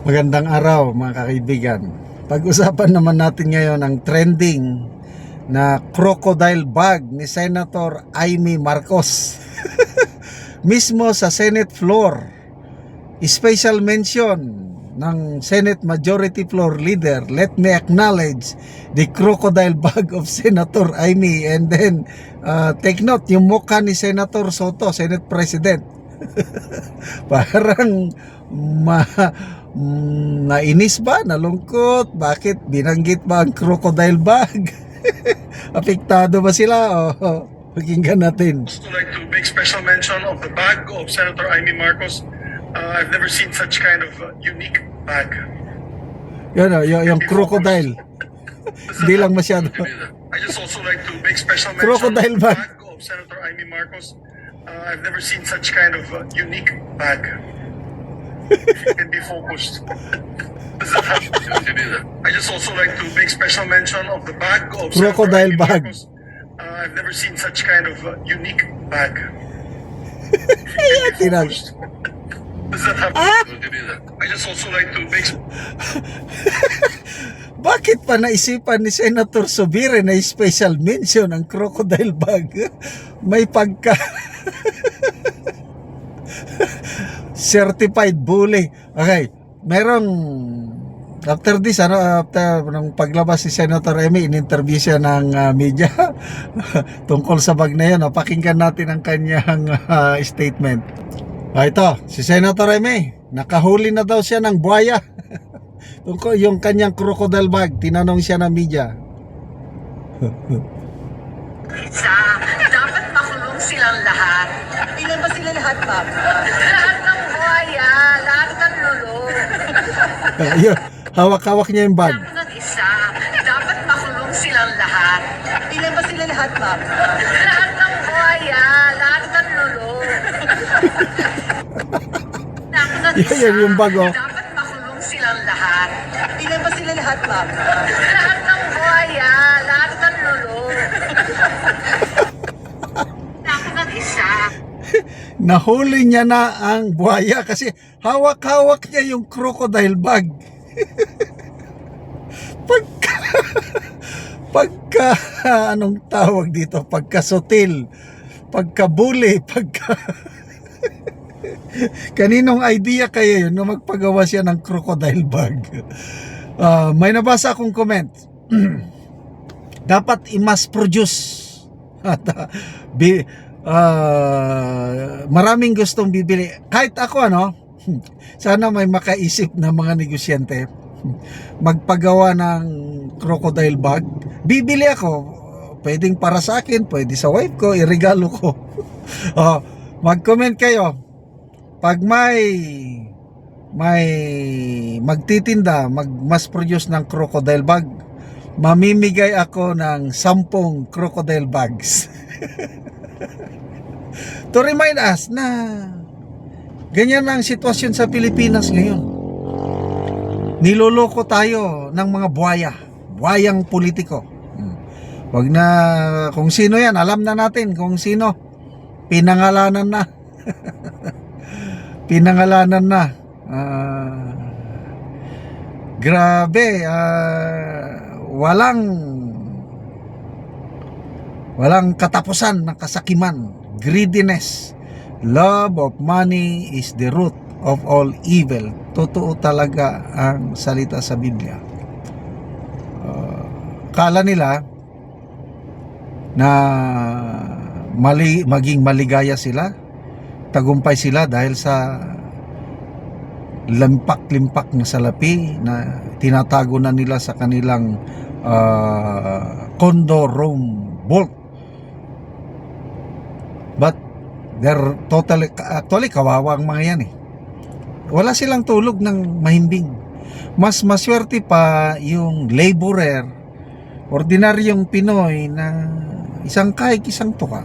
Magandang araw mga kaibigan. Pag-usapan naman natin ngayon ang trending na crocodile bag ni Senator Amy Marcos. Mismo sa Senate floor. Special mention ng Senate Majority Floor Leader, let me acknowledge the crocodile bag of Senator Amy and then uh, take note, yung mukha ni Senator Soto, Senate President. Parang ma mm, nainis ba? Nalungkot? Bakit? Binanggit ba ang crocodile bag? Apektado ba sila? O, pakinggan natin. also like to make special mention of the bag of Senator Amy Marcos. Uh, I've never seen such kind of uh, unique bag. Yun o, yung, yung crocodile. Hindi lang masyado. I just also like to make special mention Crocodile of the bag. bag of Senator Amy Marcos. Uh, I've never seen such kind of uh, unique bag. Can be focused. I just also like to make special mention of the bag of Crocodile bag. Marcos. Uh, I've never seen such kind of uh, unique bag. Be Tinag-. Does that have- I just also like to make Bakit pa naisipan ni Senator Subire na special mention ang crocodile bag? May pagka... Certified bully. Okay, merong... After this, ano, after ng paglabas si Senator Amy, in-interview siya ng ah, media tungkol sa bag na yun. Pakinggan natin ang kanyang ah, statement. Ah, ito, si Senator Amy, nakahuli na daw siya ng buhaya. Tungkol yung kanyang crocodile bag, tinanong siya ng media. Isa, dapat makulong silang lahat. Ilan ba sila lahat, ma'am? Lahat ng buhaya, lahat ng. Uh, yun, hawak-hawak niya yung bag. Sabi ng isa, dapat makulong silang lahat. Ilan ba sila lahat, ma'am? Lahat ng buhaya, lahat ng. Sabi ng Yan, yan yung bag, oh. dapat makulong silang lahat. Ilan ba sila lahat, ma'am? Lahat ng buhaya, lahat ng lulong. Sabi ng isa, Nahuli niya na ang buhaya kasi hawak-hawak niya yung crocodile bag. pagka, pagka, anong tawag dito? Pagka-sutil, pagka-bully, pagka... Kaninong idea kaya yun na magpagawa siya ng crocodile bag? Ah, may nabasa akong comment. Dapat i-mass produce. At bi, ah, maraming gustong bibili. Kahit ako ano, sana may makaisip na mga negosyante magpagawa ng crocodile bag. Bibili ako. Pwedeng para sa akin, pwede sa wife ko, iregalo ko. oh, mag-comment kayo. Pag may may magtitinda, mag-mass produce ng crocodile bag, mamimigay ako ng sampung crocodile bags. to remind us na ganyan ang sitwasyon sa Pilipinas ngayon. Niloloko tayo ng mga buhaya, buhayang politiko. Hmm. Wag na kung sino yan, alam na natin kung sino. Pinangalanan na. Pinangalanan na. Ah, grabe, ah, walang walang katapusan ng kasakiman, greediness. Love of money is the root of all evil. Totoo talaga ang salita sa Biblia. Ah, kala nila na mali, maging maligaya sila, tagumpay sila dahil sa limpak-limpak na salapi na tinatago na nila sa kanilang ah, condo room vault. But they're totally, actually kawawang mga yan eh. Wala silang tulog ng mahimbing. Mas maswerte pa yung laborer, ordinaryong Pinoy na isang kahig, isang tuka.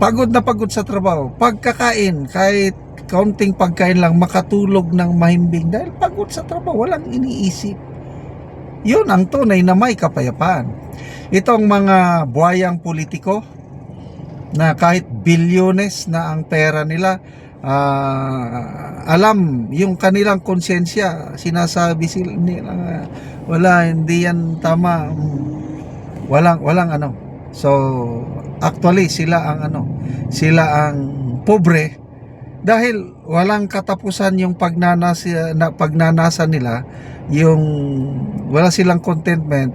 Pagod na pagod sa trabaho. Pagkakain, kahit kaunting pagkain lang, makatulog ng mahimbing dahil pagod sa trabaho, walang iniisip. Yun ang tunay na may kapayapaan. Itong mga buhayang politiko na kahit bilyones na ang pera nila, ah, alam yung kanilang konsensya sinasabi sila nila wala hindi yan tama. Walang walang ano. So actually sila ang ano sila ang pobre dahil walang katapusan yung pagnanas na pagnanasa nila yung wala silang contentment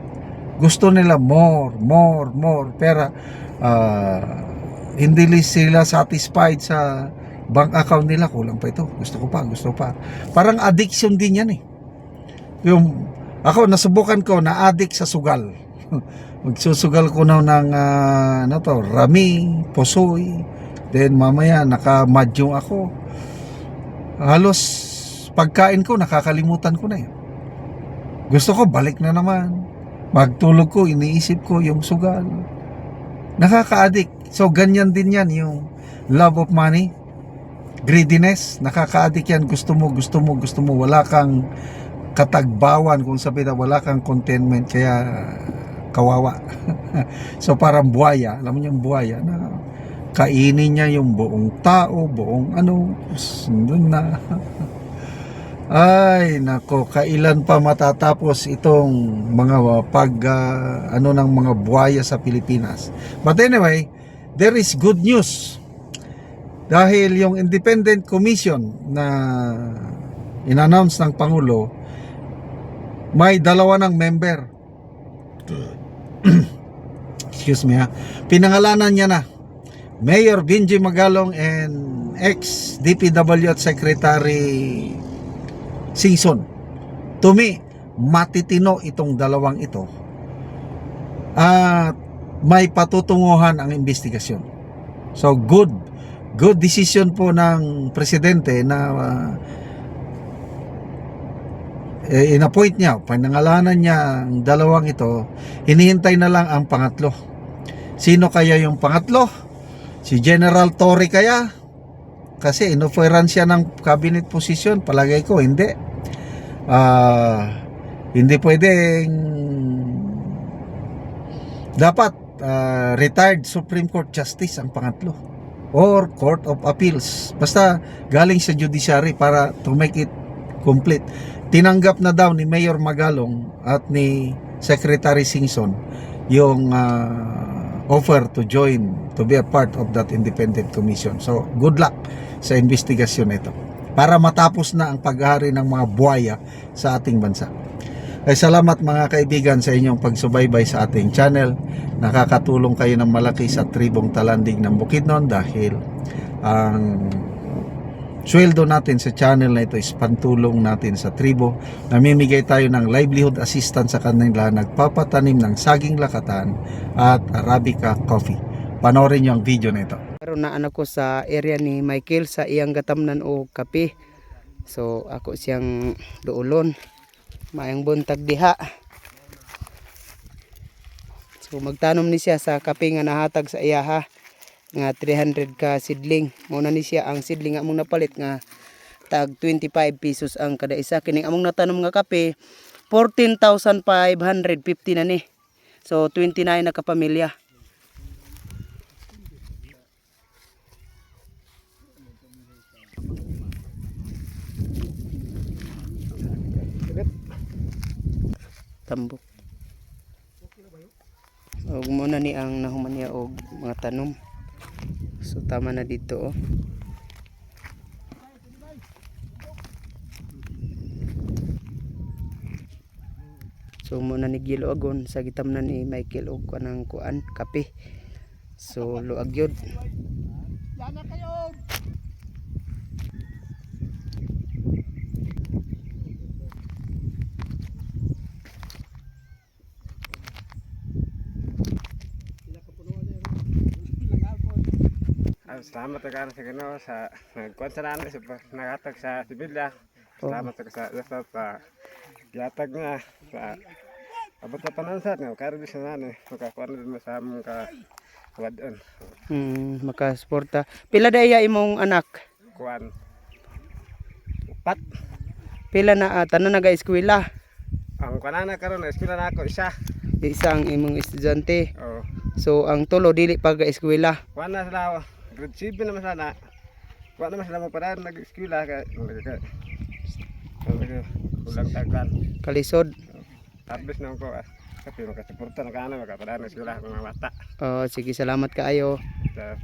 gusto nila more more more. Pero ah, hindi sila satisfied sa bank account nila kulang pa ito. Gusto ko pa gusto pa. Parang addiction din yan eh. Yung ako nasubukan ko na addict sa sugal. Magsusugal ko na ng ah, ano to rami posoy. Then mamaya nakamadyong ako. Halos pagkain ko nakakalimutan ko na eh. Gusto ko balik na naman. Magtulog ko iniisip ko yung sugal. Nakaka-addict so ganyan din yan yung love of money greediness nakaka-addict yan. Gusto mo gusto mo gusto mo. Wala kang katagbawan kung sabi na wala kang contentment kaya kawawa. So parang buhaya. Alam mo yung buhaya na kainin niya yung buong tao buong ano dun na. Ay nako kailan pa matatapos itong mga pag ah, ano ng mga buhaya sa Pilipinas? But anyway there is good news. Dahil yung independent commission na inannounce ng Pangulo may dalawa ng member. Excuse me ha. Pinangalanan niya na. Mayor Benji Magalong and ex DPW at Secretary Singson to me matitino itong dalawang ito. At may patutunguhan ang investigasyon so good good decision po ng presidente na uh, inappoint niya, panangalanan niya ang dalawang ito, hinihintay na lang ang pangatlo. Sino kaya yung pangatlo? Si General Torre kaya? Kasi inoferan siya ng cabinet position, palagay ko, hindi. Ah, hindi pwedeng dapat ah, retired Supreme Court Justice ang pangatlo or Court of Appeals. Basta galing sa judiciary para to make it complete tinanggap na daw ni Mayor Magalong at ni Secretary Singson yung ah, offer to join to be a part of that independent commission. So, good luck sa investigasyon nito para matapos na ang paghari ng mga buhaya sa ating bansa. Ay salamat mga kaibigan sa inyong pagsubaybay sa ating channel. Nakakatulong kayo ng malaki sa tribong talandig ng Bukidnon dahil ang sweldo natin sa channel na ito is pantulong natin sa tribo. Namimigay tayo ng livelihood assistance sa kanila nagpapatanim ng saging lakatan at Arabica coffee. Panoorin niyo ang video na ito. Karon na ko sa area ni Michael sa iyang gatamnan o kape. So ako siyang duulon. Mayang buntag diha. So magtanom ni siya sa kape nga nahatag sa iya ha. Nga 300 ka sidling. Muna ni siya ang sidling among napalit nga tag 25 pesos ang kada isa. Kining among natanom nga kape 14,550 na ni. So 29 na kapamilya. Tambok. Og muna ni ang nahuman niya og mga tanom. So tama na dito oh. So muna ni Gilo agon sa gitamnan ni Michael og kanang kuan kape. So luag yun. Salamat ka sa Ginoo sa nagkuan sa namin sa pag- nagatag sa Sibilya. Salamat ka sa sa sa giatag nga sa abot sa panansat nga karon di sa nani makakuan din mo sa among ka wadon Hmm, makasuporta. Pila daya imong anak? kuan upat Pila na uh, tanan naga-eskwela? ang karon na eskwela na ako isa Isa ang imong estudyante. oh So ang tulo dili pa ga-eskwela. kuan na sila grade 7 naman sana Wa naman sila magpadaan nag-eskwela ka nag nag ulang tagan. Kalisod. Tapos nang ko ah. Kasi makasuporta na ka na makapadaan ng eskwela kung mga bata. Oh, sige, salamat kaayo. Sa